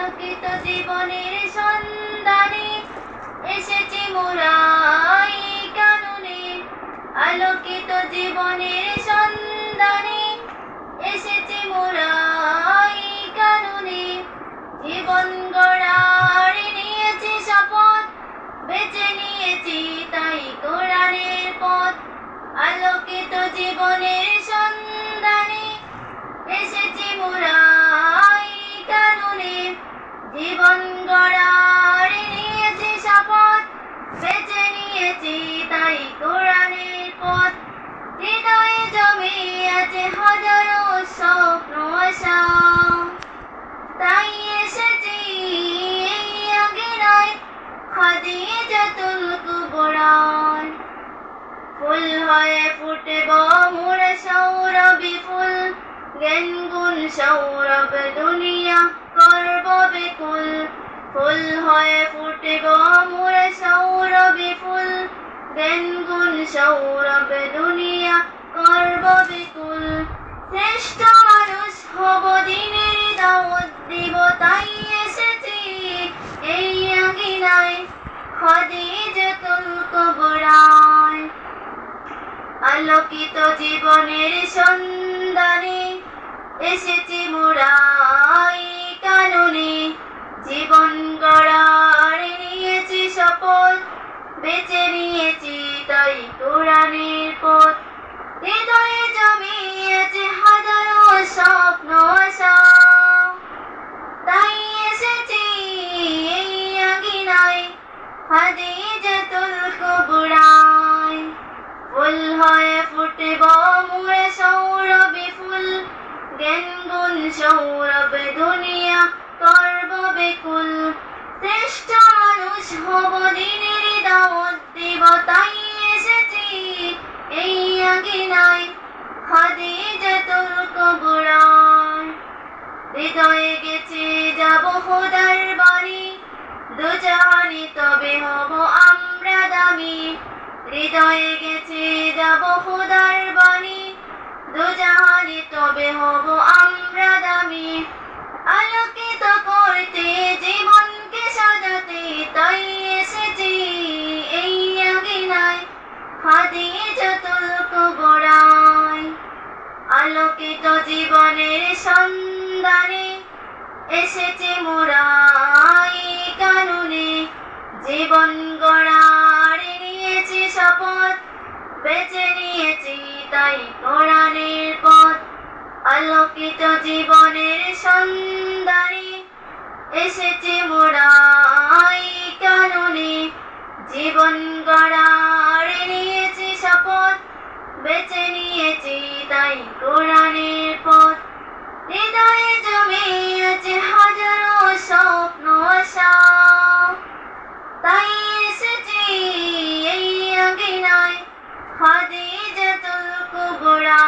আলোকিত জীবনের সন্ধানে এসেছি মোরাই কাননে। আলোকিত জীবনের সন্ধানে এসেছি মোরাই কাননে। জীবন গড়ার নিয়েছি শপথ, বেছে নিয়েছি তাই কোরআনের পথ। আলোকিত জীবনের জমিয়েছে হাজারো স্বপ্ন আশা তাই এসেছি এই আগিনায় খাদিজাতুল কুবরায় ফুল হয়ে ফুটব মোর সৌরভি ফুল জ্ঞান গুণ সৌরভ দুনিয়া করব বিকুল ফুল হয়ে ফুটব মোর সৌরভি ফুল জ্ঞান গুণ সৌরভ দুনিয়া শ্রেষ্ঠ মানুষ হব দিনের দিব, তাই এসেছি এই কুবরায়। আলোকিত জীবনের সন্ধানে এসেছি মোরাই কাননে, জীবন গড়ার নিয়েছি শপথ, বেছে নিয়েছি তাই কোরআনের গুণ সৌরভ দুনিয়া করব বেকুল। শ্রেষ্ঠ মানুষ হব দিনের দাওয়াত দিব তাই এসেছি এই আগিনায় খাদিজাতুল কুবরায় হৃদয়ে গেছে যাব খোদার বাণী। দুজাহানি তবে হব আমরা দামি। হৃদয়ে গেছে যাব খোদার দুজাহানি তবে হব আমরা দামি। আলোকিত করতে জীবনকে সাজাতে তাই এসেছি এই আগিনায় খাদিজাতুল কুবরায়। আলোকিত জীবনের সন্ধানে এসেছে মোরাই কানুনে। জীবন গড়ার নিয়েছি শপথ, বেছে নিয়েছি তাই কোরআনের পথ, আলোকিত জীবনের সন্ধানে এসেছে মোরাই কানুনে। জীবন গড়ার নিয়েছি শপথ, বেছে নিয়েছি তাই কোরআনের পথ। হৃদয়ে জমিয়েছে হাজারো স্বপ্ন তাই এসেছি এই আগিনায় খাদিজাতুল কুবরা